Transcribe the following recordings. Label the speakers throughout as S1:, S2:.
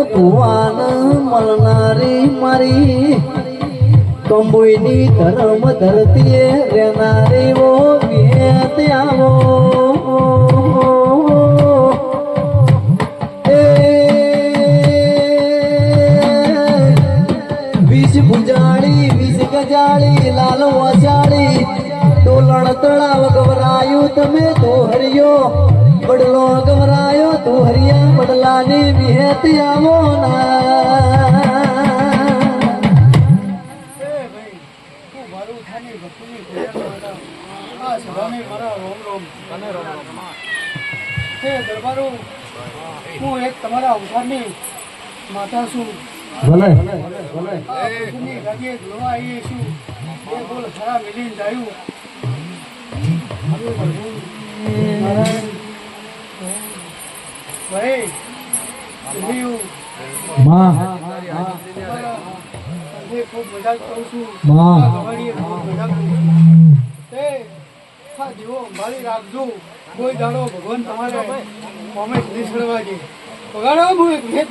S1: ભુવાન મળનારી મારી. કંબોઈની ધરમ ધરતીએ રહેનારી વો ગવરાયું તમે તો હરિયો. બડલો ગવરાયો તો હરિયા બડલાની વિહેત આવો
S2: દરબારો હું એક તમારા અવતારની માતા છું જોવા આવીએ છું એ બોલ ખરા મિલીને ભાઈ
S1: માં.
S2: તમને ખૂબ મજાક કરું છું.
S1: માં.
S2: ગવાડીએ ખૂબ મજાક હા દીવો સંભાળી રાખજો. કોઈ દાડો ભગવાન તમારે કોમેન્ટ સુધી ચડવા દે. પગાડો હું એક ભેટ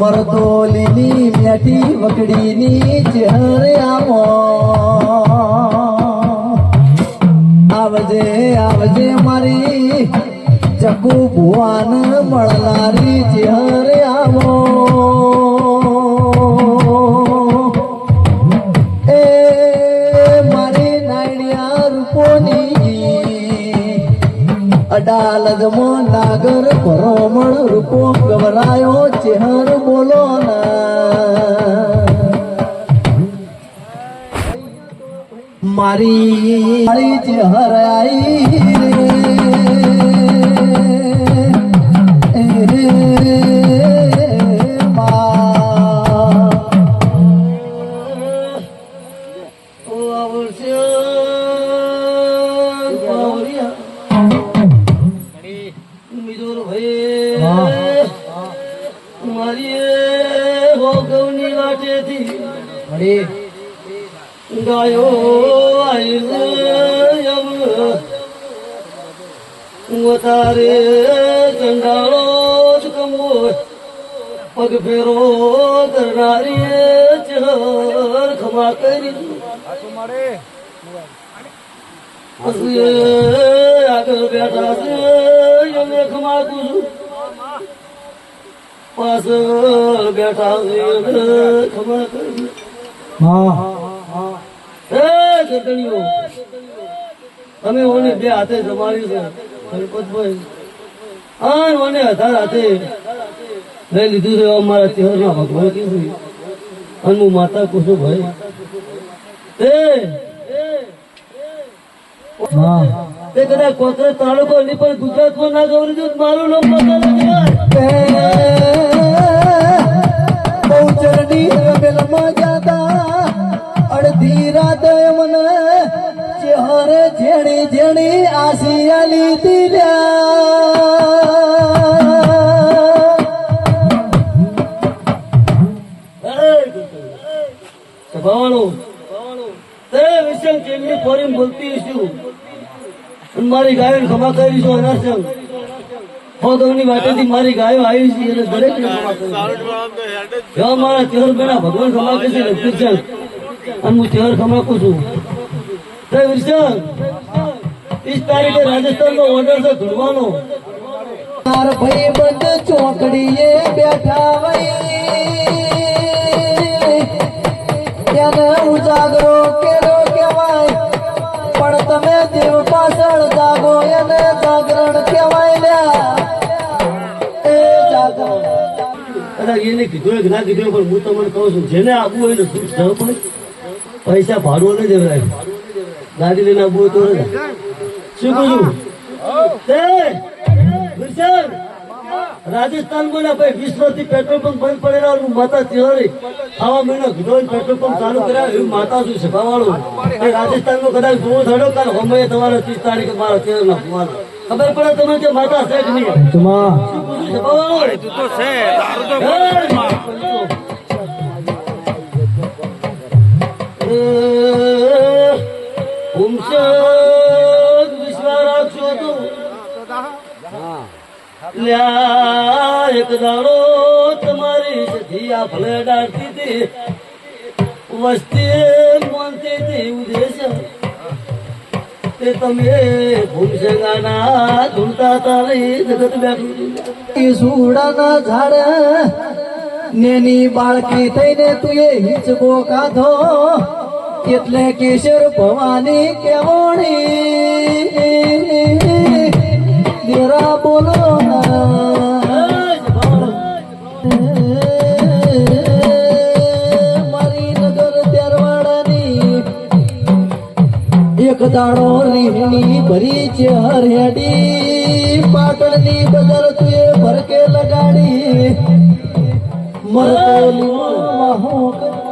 S1: મરતોલીની મેઠી વકડીની ચહેરે આવો. આવજે આવજે મારી ચકુ ભુવાન મળનારી ચહેરે આવો. એ મારી નાયણિયા રૂપોની અડાલજમો નાગર ભરોમણ રૂપો ગવરાયો ચેહર બોલો મારી મારી જ હરાઈ રે. ભોગવની વાટેથી ગાયો તારે ચંડાળો કમો પગ ફેરો કરનારી ચર ખમા કરી. આગળ બેઠા છે એમને ખમા કું પાછળ બેઠા કરી તમે ઓને હાથે જમાડ્યું છે ગણપતભાઈ હા હાથે લઈ લીધું છે અમારા તહેવારમાં ભગવાન કીધું અને હું માતા કુશું ભાઈ તે કદાચ કોતરે તાલુકો નહીં, પણ ગુજરાતમાં ના ગૌરી મારું નામ બહુચરની રમેલમાં જાતા. અડધી રાત મને ચહેરે જેણી જેણી આસિયા લીધી મારી ગાયો ખમા કરી છું ફોદવની વાટેથી મારી ગાયો છે દરેક. એવા મારા ચહેર બેના ભગવાન ખમા છે અને હું ચહેર ખમાકું છું. તે વિરસંગ ઈસ તારીખે રાજસ્થાનનો ઓર્ડર છે ધૂળવાનો. તાર ભાઈ બંધ બેઠા
S3: કીધું કે ના કીધું, પણ હું તમને કહું છું, જેને આપવું હોય ને તું જવું પડે પૈસા ભાડું ન દેવરાય. ગાડી લઈને આપવું તો શું કહું છું? રાજસ્થાનમાં ભાઈ વીસ વર્ષથી પેટ્રોલ પંપ બંધ પડેલા માતા તિવારી. આવા મહિના કીધો પેટ્રોલ પંપ ચાલુ કર્યા, એવું માતા શું સભાવાળું એ રાજસ્થાનમાં કદાચ જોવો થયો કાલ હોમે તમારે ત્રીસ તારીખે મારા તેર ના. ખબર પડે તમે કે માતા છે કે નહીં? શું પૂછ્યું
S4: તું તો છે તારું તો
S3: ઉમસક વિશ્વા રાખશો તો. લ્યા એક દાડો તમારી સધી આ ભલે ડાળતી હતી. વસ્તી મોનતી હતી ઉદેશ તે તમે ભૂમસંગાના ધૂળતા તારી જગત બેઠું
S1: સુડાના ઝાડે નેની બાળકી થઈને તું એ હિંચકો કાધો. એટલે કેશર ભવાની કેવણી. દેરા બોલો મારી નગર તેરવાડાની એક દાડો રીંગણી ભરી છે હરેડી પાટણની બજાર તુએ ભરકે લગાડી. મરતો લીમડમાં હું